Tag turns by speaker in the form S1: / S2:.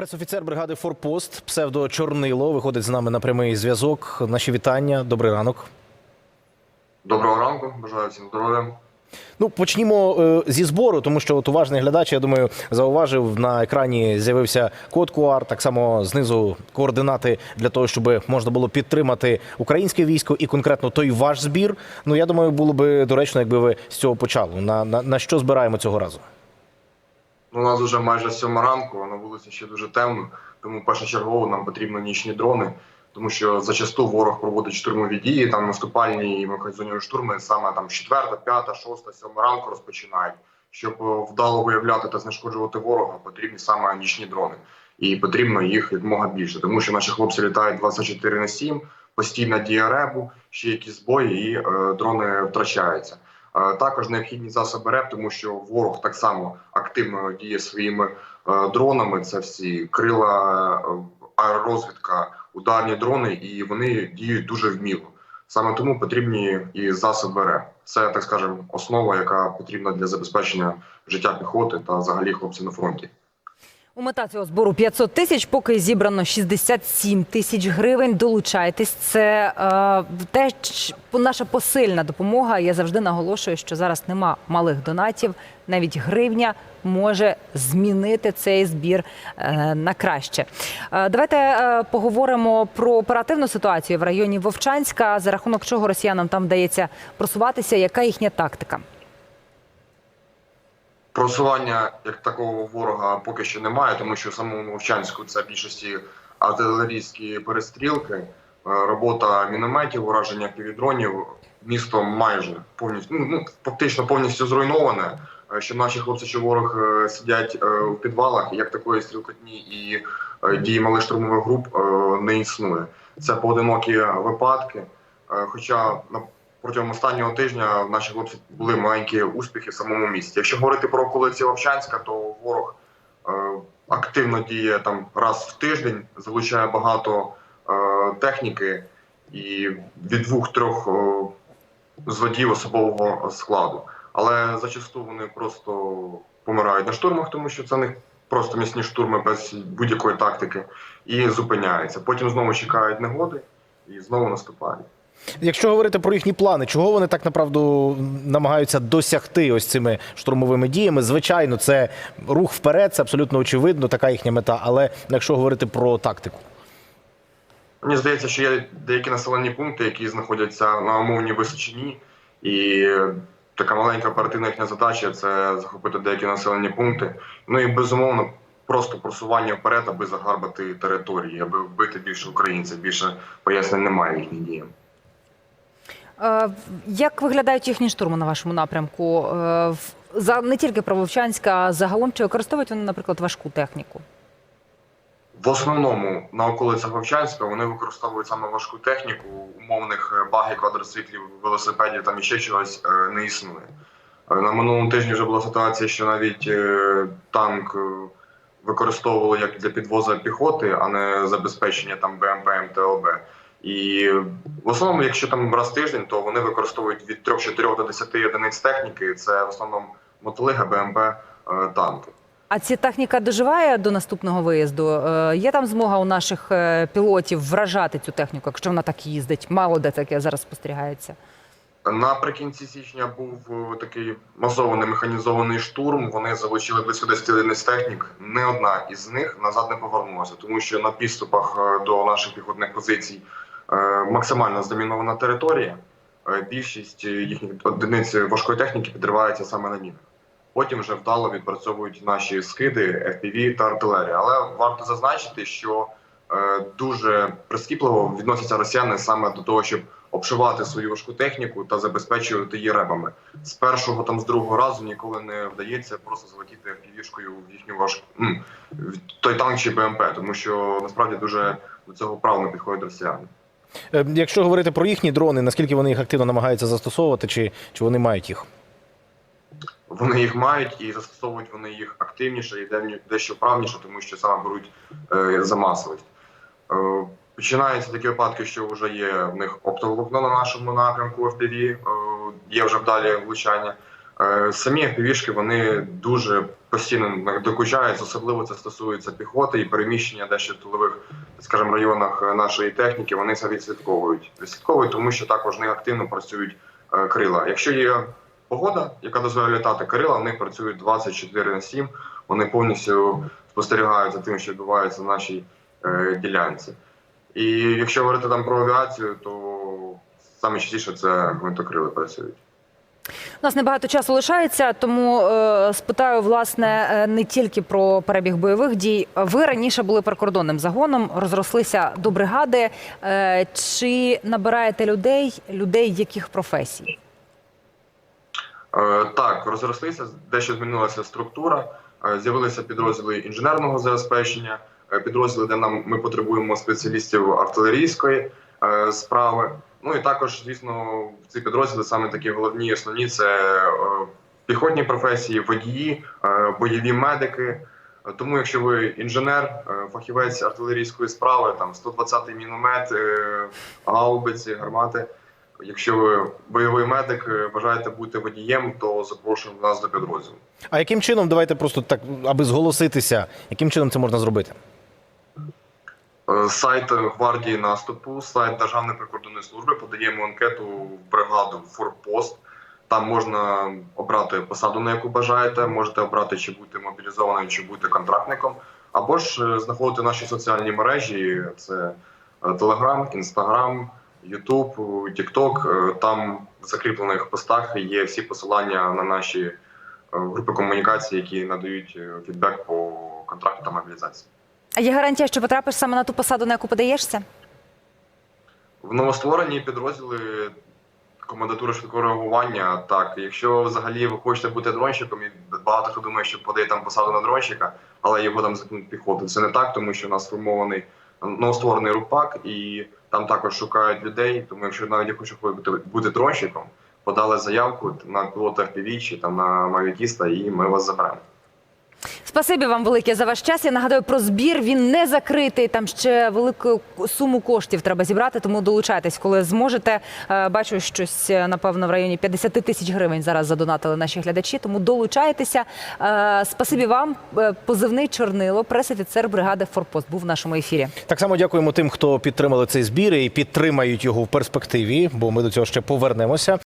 S1: Пресофіцер бригади Форпост, псевдо Чорнило, виходить з нами на прямий зв'язок. Наші вітання. Добрий ранок.
S2: Доброго ранку, бажаю всім здоров'я.
S1: Ну, почнімо е, зі збору, тому що от уважний глядач, я думаю, зауважив на екрані з'явився код QR, так само знизу координати для того, щоб можна було підтримати українське військо і конкретно той ваш збір. Ну я думаю, було би доречно, якби ви з цього почали. На, на, на що збираємо цього разу?
S2: Ну, У нас вже майже сьома ранку, а на вулиці ще дуже темно, тому першочергово нам потрібні нічні дрони, тому що зачасту ворог проводить штурмові дії, там наступальні і механізовані штурми саме там з 4, 5, 6, 7 ранку розпочинають. Щоб е, вдало виявляти та знешкоджувати ворога, потрібні саме нічні дрони. І потрібно їх якомога більше, тому що наші хлопці літають 24 на 7, постійна дія ребу, ще якісь збої, і е, дрони втрачаються. Е, Також необхідні засоби РЕП, тому що ворог так само активно діє своїми е, дронами. Це всі крила, розвідка аеророзвідка, ударні дрони, і вони діють дуже вміло. Саме тому потрібні і засоби РЕП. Це так скажемо основа, яка потрібна для забезпечення життя піхоти та взагалі хлопців на фронті.
S3: У мета цього збору 500 тисяч, поки зібрано 67 тисяч гривень. Долучайтесь. Це е, те, наша посильна допомога. Я завжди наголошую, що зараз нема малих донатів. Навіть гривня може змінити цей збір е, на краще. Е, давайте е, поговоримо про оперативну ситуацію в районі Вовчанська, за рахунок чого росіянам там вдається просуватися. Яка їхня тактика?
S2: Просування як такого ворога поки що немає, тому що в самому Вовчанську це більшості артилерійські перестрілки, е, робота мінометів, ураження півдронів. Місто майже повністю ну, ну фактично повністю зруйноване. Е, Що наші хлопці, що ворог е, сидять в підвалах, як такої стрілкотні і дії малих штурмових груп не існує. Це поодинокі випадки. Хоча протягом останнього тижня наші хлопці були маленькі успіхи в самому місті. Якщо говорити про околиці Вовчанська, то ворог е, активно діє там раз в тиждень, залучає багато е, техніки і від двох-трьох е, злодіїв особового складу. Але зачасту вони просто помирають на штурмах, тому що це не просто міцні штурми без будь-якої тактики, і зупиняються. Потім знову чекають негоди і знову наступають.
S1: Якщо говорити про їхні плани, чого вони так направду намагаються досягти ось цими штурмовими діями? Звичайно, це рух вперед, це абсолютно очевидно, така їхня мета. Але якщо говорити про тактику,
S2: Мені здається, що є деякі населені пункти, які знаходяться на умовній височині, і така маленька оперативна їхня задача це захопити деякі населені пункти. Ну і безумовно, просто просування вперед, аби загарбати території, аби вбити більше українців. Більше пояснень немає їхнім діям.
S3: Е, Як виглядають їхні штурми на вашому напрямку? Е, За не тільки про Вовчанська, а загалом чи використовують вони, наприклад, важку техніку?
S2: В основному на околицях Вовчанська вони використовують саме важку техніку, умовних е, баги, квадроциклів, велосипедів там іще чогось е, не існує. На минулому тижні вже була ситуація, що навіть танк використовували як для підвозу піхоти, а не забезпечення там БМП, МТОБ. І в основному, якщо там раз в тиждень, то вони використовують від 3-4 до 10 одиниць техніки. Це в основному мотолига, БМП, е, танки.
S3: А ця техніка доживає до наступного виїзду? Е, Є там змога у наших е, пілотів вражати цю техніку, якщо вона так їздить? Мало де таке зараз спостерігається.
S2: Наприкінці січня був такий масований механізований штурм. Вони залучили близько 10 одиниць технік. Не одна із них назад не повернулася, тому що на підступах до наших піхотних позицій максимально замінована територія. Е, Більшість е, їхніх одиниць важкої техніки підривається саме на мінах. Потім вже вдало відпрацьовують наші скиди, FPV та артилерія. Але варто зазначити, що е, дуже прискіпливо відносяться росіяни саме до того, щоб обшивати свою важку техніку та забезпечувати її ребами. З першого там з другого разу ніколи не вдається просто залетіти півішкою в їхню важку в той танк чи БМП, тому що насправді дуже до цього правильно підходять росіяни.
S1: Е, якщо говорити про їхні дрони, наскільки вони їх активно намагаються застосовувати, чи, чи вони мають їх?
S2: Вони їх мають і застосовують вони їх активніше і де- дещо правніше, тому що саме беруть е, за масовість. Е, починаються такі випадки, що вже є в них оптоволокно на нашому напрямку е, є вже вдалі влучання. Е, Самі півішки вони дуже постійно докучають, особливо це стосується піхоти і переміщення дещо в тилових, скажімо, районах е, нашої техніки. Вони це відслідковують. Відслідковують, тому що також в них активно працюють е, крила. Якщо є погода, яка дозволяє літати, крила в них працюють 24 на 7. Вони повністю спостерігають за тим, що відбувається на нашій ділянці. І якщо говорити там про авіацію, то саме частіше це гвинтокрили працюють.
S3: У нас небагато часу лишається, тому е, спитаю власне е, не тільки про перебіг бойових дій. Ви раніше були прикордонним загоном, розрослися до бригади. Е, чи набираєте людей, людей яких професій?
S2: Е, Так, розрослися, дещо змінилася структура. Е, З'явилися підрозділи інженерного забезпечення, е, підрозділи, де нам ми потребуємо спеціалістів артилерійської е, справи. Ну і також, звісно, в ці підрозділи саме такі головні основні це е, піхотні професії, водії, е, бойові медики. Тому, якщо ви інженер, е, фахівець артилерійської справи, там 120-й міномет, гаубиці, гармати. Якщо ви бойовий медик, бажаєте бути водієм, то запрошуємо нас до підрозділу.
S1: А яким чином, давайте просто так, аби зголоситися, яким чином це можна зробити?
S2: Е, Сайт гвардії наступу, сайт Державної прикордонної служби. Подаємо анкету в бригаду Форпост. Там можна обрати посаду, на яку бажаєте. Можете обрати чи бути мобілізованим, чи бути контрактником, або ж е, знаходити наші соціальні мережі: це Телеграм, Інстаграм, Ютуб, Тікток. Там в закріплених постах є всі посилання на наші е, групи комунікації, які надають фідбек по контракту та мобілізації.
S3: А є гарантія, що потрапиш саме на ту посаду, на яку подаєшся?
S2: В новостворені підрозділи комендатури швидкого реагування. Так, якщо взагалі ви хочете бути дронщиком, і багато хто думає, що подає там посаду на дронщика, але його там запнуть піхоту. Це не так, тому що у нас сформований новостворений РУПАК, і там також шукають людей. Тому якщо навіть я хочу бути, дронщиком, подали заявку на пілота FPV чи там на мавітіста, і ми вас заберемо.
S3: Спасибі вам велике за ваш час. Я нагадаю про збір. Він не закритий. Там ще велику суму коштів треба зібрати, тому долучайтесь, коли зможете. Е, Бачу, щось е, напевно в районі 50 тисяч гривень зараз задонатили наші глядачі. Тому долучайтеся. Е, Спасибі вам. Позивний Чорнило, прес-офіцер бригади Форпост, був в нашому ефірі.
S1: Так само дякуємо тим, хто підтримали цей збір і підтримають його в перспективі, бо ми до цього ще повернемося.